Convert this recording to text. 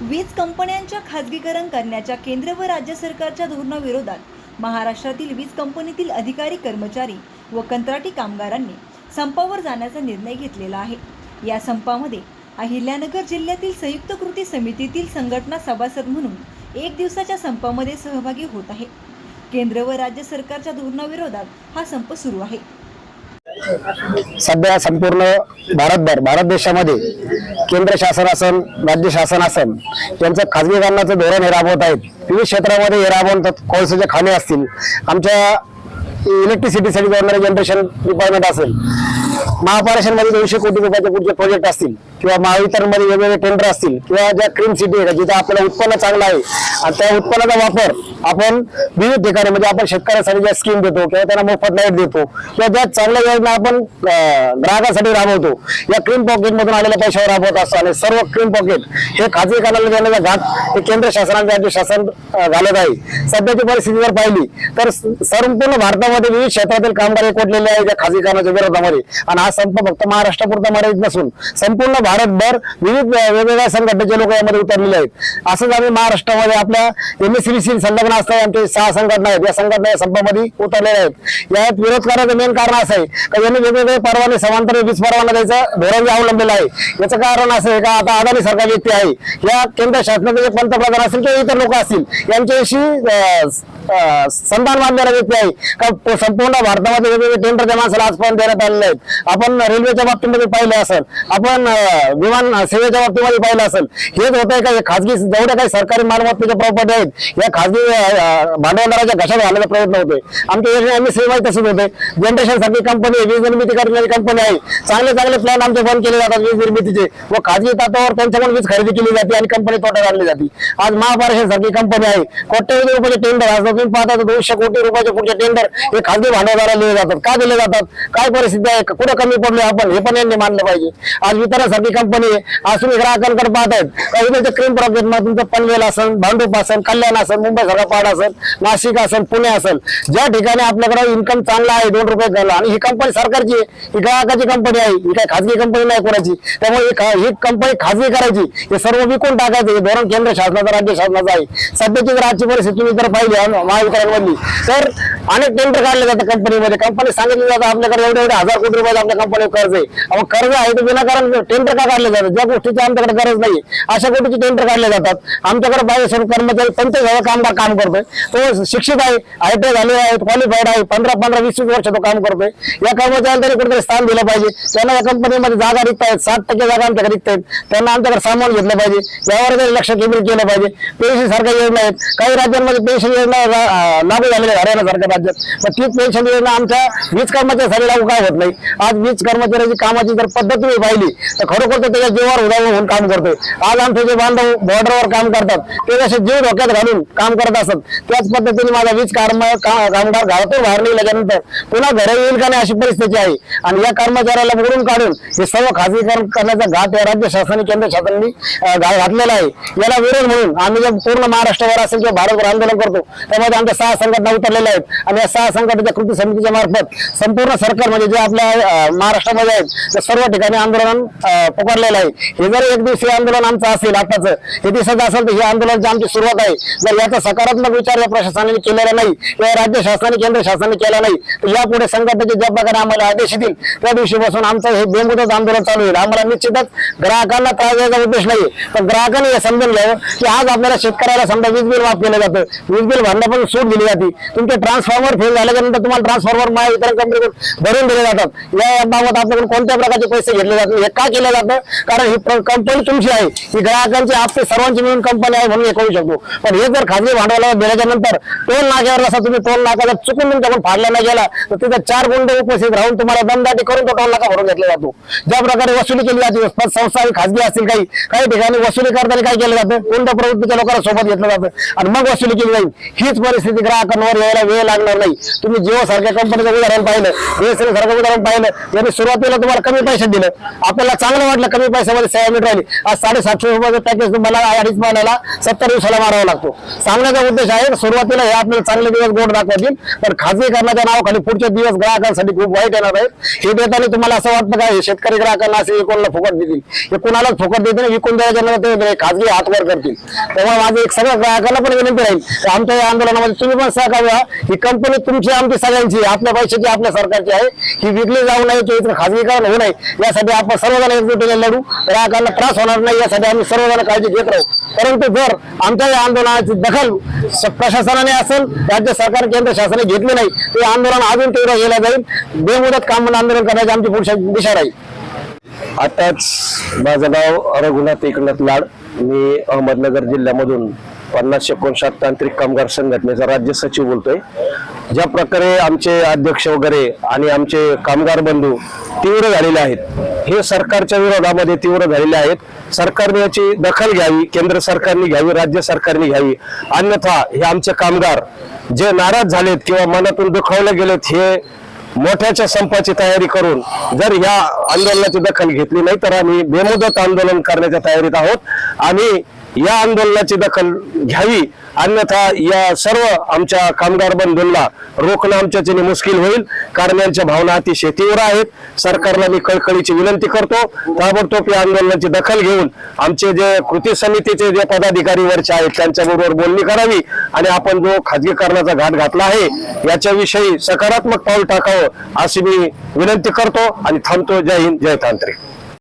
वीज कंपन्यांच्या खाजगीकरण करण्याच्या केंद्र व राज्य सरकारच्या धोरणाविरोधात महाराष्ट्रातील वीज कंपनीतील अधिकारी कर्मचारी व कंत्राटी कामगारांनी संपावर जाण्याचा निर्णय घेतलेला आहे. या संपामध्ये अहिल्यानगर जिल्ह्यातील संयुक्त कृती समितीतील संघटना सभासद म्हणून एक दिवसाच्या संपामध्ये सहभागी होत आहे. केंद्र व राज्य सरकारच्या धोरणाविरोधात हा संप सुरू आहे. सध्या संपूर्ण भारतभर भारत देशामध्ये केंद्र शासन असन राज्य शासन असन यांचं खाजगीकरणाचं धोरण हे राबवत आहेत. विविध क्षेत्रामध्ये हे राबवतात कोळसाचे खाणे असतील. आमच्या इलेक्ट्रिसिटीसाठी जाणारे जनरेशन रिक्वायरमेंट असेल. महापारेषणमध्ये दोनशे कोटी रुपयाचे पुढचे प्रोजेक्ट असतील किंवा महावितरणमध्ये वेगवेगळे टेंडर असतील किंवा ज्या क्रीम सिटी आहे जिथे आपल्याला उत्पन्न चांगलं आहे आणि त्या उत्पन्नाचा वापर आपण विविध ठिकाणी म्हणजे आपण शेतकऱ्यांसाठी ज्या स्कीम देतो किंवा त्यांना मोफत लाइट देतो किंवा ज्या चांगल्या योजना आपण ग्राहकासाठी राबवतो या क्रीम पॉकेट मधून आलेल्या पैशावर राबवत असतो आणि सर्व क्रीम पॉकेट हे खाजगी कानाला देण्याचा घाट हे केंद्र शासनाने राज्य शासन घालत आहे. सध्याची परिस्थिती जर पाहिली तर संपूर्ण भारतामध्ये विविध क्षेत्रातील कामगार एकवटलेले आहे त्या खाजगी खाजगीकरणाच्या विरोधामध्ये आणि हा संप फक्त महाराष्ट्रापुरता मर्यादित नसून संपूर्ण भारतभर विविध वेगवेगळ्या संघटनेचे लोक यामध्ये उतरलेले आहेत. असंच आम्ही महाराष्ट्रामध्ये आपल्या एमएससीबीसी संलग्न असतात आमचे सहा संघटना आहेत. या संघटना या संपामध्ये उतरलेल्या आहेत. यात विरोध करण्याचं मेन कारण असं आहे का यांनी वेगवेगळे परवाने समांतर वीज परवाना द्यायचं धोरण जे अवलंबलेलं आहे. याचं कारण असं आहे का आता अदानी सरकार व्यक्ती आहे. या केंद्र शासनाचे पंतप्रधान असतील किंवा इतर लोक असतील यांच्याशी संतान अं, संधान नाही व्यक्ती का संपूर्ण भारतामध्ये वेगवेगळे टेंडर त्या माणसाला आजपर्यंत देण्यात आलेले आहेत. आपण रेल्वेच्या बाबतीमध्ये पाहिलं असेल आपण विमान सेवेच्या बाबतीमध्ये पाहिलं असेल हेच होत आहे का खाजगी जेवढ्या काही सरकारी मालमत्तेच्या प्रॉपर्टी आहेत या खाजगी भांडवलदाराच्या घशात घालण्याचा प्रयत्न होतोय. आमच्या योजना आम्ही सेवा तसेच होते जनरेशन सारखी कंपनी वीज निर्मिती करणारी कंपनी आहे. चांगले चांगले प्लॅन आमचे बंद केले जातात वीज निर्मितीचे. व खाजगी तत्वावर त्यांच्याकडून वीज खरेदी केली जाते आणि कंपनी तोट्यात आणली जाते. आज महापारेषण सारखी कंपनी आहे. कोट्यवधी रुपयाचे टेंडर आज तुम्ही पाहता दोनशे कोटी रुपयाचे पुढचे टेंडर हे खाजगी भांडवलदाराला दिले जातात. का दिले जातात? काय परिस्थिती आहे? कुठं कमी पडलोय आपण? हे पण यांनी मानलं पाहिजे. आज वितरणासारखी कंपनी आहे आज तुम्ही ग्राहकांकडे पाहतायत. काही इथे क्रीम प्रॉब्लेम तुमचं पनवेल असेल भांडूप असेल कल्याण असेल मुंबई पाड असेल नाशिक असेल पुणे असेल ज्या ठिकाणी आपल्याकडे इन्कम चांगला आहे दोन रुपये घाला आणि ही कंपनी सरकारची आहे ही ग्राहकाची कंपनी आहे ही काय खाजगी कंपनी नाही कोणाची. त्यामुळे ही ही कंपनी खाजगी करायची. हे सर्व विकून टाकायचं. हे धोरण केंद्र शासनाचं राज्य शासनाचं आहे. सध्याची जर आजची परिस्थिती तुम्ही जर पाहिली महावितरणमधली तर अनेक टेंडर काढले जातात कंपनीमध्ये कंपनी सांगितलं जातं आपल्याकडे एवढे एवढे हजार कोटी रुपये आपल्या कंपनीवर कर्ज आहे. अहो कर्ज आहे तर विनाकारण टेंडर का काढले जातात. ज्या गोष्टीची आमच्याकडे गरज नाही अशा गोष्टीचे टेंडर काढले जातात. आमच्याकडे बावीस कर्मचारी पंचवीस हजार कामगार काम करतोय. तो शिक्षित आहे आय टी झाले आहेत क्वालिफाईड आहे पंधरा पंधरा वीस वीस वर्ष तो काम करतोय. या कर्मचाऱ्यांना तरी कुठेतरी स्थान दिलं पाहिजे. त्यांना या कंपनीमध्ये जागा रिक्त आहेत साठ टक्के जागा आमच्याकडे रिक्त आहेत. त्यांना आमच्याकडे सामान घेतलं पाहिजे. यावर तरी लक्ष केंद्रित केलं पाहिजे. पेन्शन सारख्या योजना आहेत. काही राज्यांमध्ये पेन्शन योजना लागू झालेल्या हरियाणा सारख्या राज्यात मग तीच पेन्शन योजना आमच्या वीज कर्मचाऱ्यासाठी लागू काय होत नाही. आज वीज कर्मचाऱ्याची कामाची जर पद्धत तुम्ही पाहिली तर खरोखर तर त्याच्या जीवावर उदाहरण होऊन काम करतोय. आज आमचे जे बांधव बॉर्डरवर काम करतात ते जसे जीव धोक्यात घालून काम करत असत त्याच पद्धतीने माझा वीज काम कामगार घरातून बाहेर निघाल्यानंतर पुन्हा घरी येईल का नाही अशी परिस्थिती आहे. आणि या कर्मचाऱ्याला मोडून काढून हे सर्व खाजगीकरण करण्याचा घाट या राज्य शासनाने केंद्र शासनाने घातलेला आहे. याला विरोध म्हणून आम्ही जर पूर्ण महाराष्ट्रावर असेल किंवा भारतभर आंदोलन करतो त्यामध्ये आमच्या सहा संघटना उतरलेल्या आहेत. आणि या सहा संघटनेच्या कृती समितीच्या मार्फत संपूर्ण सरकार म्हणजे जे आपल्या महाराष्ट्रामध्ये आहेत त्या सर्व ठिकाणी आंदोलन पुकारलेलं आहे. हे जर एक दिवसीय आंदोलन आमचं असेल आताचं हे दिवसाचं असेल तर हे आंदोलनाची आमची सुरुवात आहे. जर याचा सकारात्मक विचार या प्रशासनाने केलेला नाही किंवा राज्य शासनाने केंद्र शासनाने केला नाही तर यापुढे संघटनेचे ज्या प्रकारे आम्हाला आदेश येतील त्या दिवशीपासून आमचं हे बेमुदत आंदोलन चालू होईल. आम्हाला निश्चितच ग्राहकांना त्रास द्यायचा उद्देश नाही पण ग्राहकांनी हे समजून घ्यावं की आज आपल्याला शेतकऱ्याला समजा वीज बिल माफ केलं जातं. वीज बिल भरण्यापासून सूट दिली जाते. तुमचे ट्रान्सफॉर्मर फेल झाल्यानंतर तुम्हाला ट्रान्सफॉर्मर महावितरण कंपनीकडून भरून दिले जातात. या बाबत आपल्याकडून कोणत्या प्रकारचे पैसे घेतले जातात हे का केलं जातं कारण ही कंपनी तुमची आहे. ही ग्राहकांची आपली सर्वांची मिळून कंपनी आहे म्हणून हे करू शकतो. पण हे जर खाजगी भांडवलाला दिल्याच्या नंतर टोल नाक्यावर जसा तुम्ही टोल नाका जर चुकून तुमच्याकडून फाडला नाही गेला तर तिथे चार गुंडे उपस्थित राहून तुम्हाला दमदाटी करून तो टोल नाका भरून घेतला जातो. ज्या प्रकारे वसुली केली जाते संस्था खाजगी असतील काही काही ठिकाणी वसुली करताना काय केलं जातं? गुंड प्रवृत्तीच्या लोकांना सोबत घेतलं जातं. आणि मग वसुली केली जाईल. हीच परिस्थिती ग्राहकांवर यायला वेळ लागणार नाही. तुम्ही जिओ सारख्या कंपनीचं उदाहरण पाहिलं बीएसएनएल सारखं उदाहरण पाहिलं यांनी सुरुवातीला तुम्हाला कमी पैशात दिलं. आपल्याला चांगलं वाटलं कमी पैशामध्ये सेवा मिळत राहिली. आज साडेसातशे रुपयाचं पॅकेज तुम्हाला अडीच महिन्याला सत्तर दिवसाला मारावा लागतो. सांगण्याचा उद्देश आहे सुरुवातीला हे आपल्याला चांगले दिवस गोड दाखवतील पण खाजगीकरणाच्या नावाखाली पुढचे दिवस ग्राहकांसाठी खूप वाईट येणार आहेत. हे देताना तुम्हाला असं वाटतं का शेतकरी ग्राहकांना असे कोणाला फुकट देतील? हे कुणालाच फुकट देतील विकून द्यायच्या ते खाजगी हातवर करतील. त्यामुळे माझे एक सगळ्या ग्राहकांना पण विनंती राहील आमच्या या आंदोलनामध्ये म्हणजे तुम्ही पण सहकार्य व्हा. ही कंपनी तुमची आमची सगळ्यांची आपल्या पैशाची आपल्या सरकारची आहे. ही विकली जाऊ नये किंवा इथं खाजगीकरण होऊ नये. यासाठी आपण सर्वजण एकजुटीने लढू. ग्राहकांना त्रास होणार नाही यासाठी आम्ही सर्वजण काळजी घेत राहू. परंतु जर आमच्या या आंदोलनाची दखल प्रशासनाने असेल राज्य सरकार केंद्र शासनाने घेतली नाही ते आंदोलन अजून तीव्र केलं जाईल. बेमुदत काम आंदोलन करण्याची आमची पुढच्या दिशा राहील. आताच माझं नाव रघुनाथ एकनाथ लाड. मी अहमदनगर जिल्ह्यामधून पन्नास एकोणसाठ तांत्रिक कामगार संघटनेचा राज्य सचिव बोलतोय. ज्या प्रकारे आमचे अध्यक्ष वगैरे आणि आमचे कामगार बंधू तीव्र झालेले आहेत हे सरकारच्या विरोधामध्ये तीव्र झालेले आहेत. सरकारने याची दखल घ्यावी केंद्र सरकारने घ्यावी राज्य सरकारने घ्यावी. अन्यथा हे आमचे कामगार जे नाराज झालेत किंवा मनातून दुखावले गेलेत हे मोठ्याच्या संपाची तयारी करून जर या आंदोलनाची दखल घेतली नाही तर आम्ही बेमुदत आंदोलन करण्याच्या तयारीत आहोत. आणि या आंदोलनाची दखल घ्यावी अन्यथा या सर्व आमच्या कामगार बंधूंना रोखणं आमच्याच्याने मुश्किल होईल. कारण यांच्या भावना अतिशय तीव्र आहेत. सरकारला मी कळकळीची विनंती करतो. ताबडतोब या आंदोलनाची दखल घेऊन आमचे जे कृती समितीचे जे पदाधिकारी वरचे आहेत त्यांच्याबरोबर बोलणी करावी आणि आपण जो खाजगीकरणाचा घाट घातला आहे याच्याविषयी सकारात्मक पाऊल टाकावं अशी मी विनंती करतो आणि थांबतो. जय हिंद जय तांत्रिक.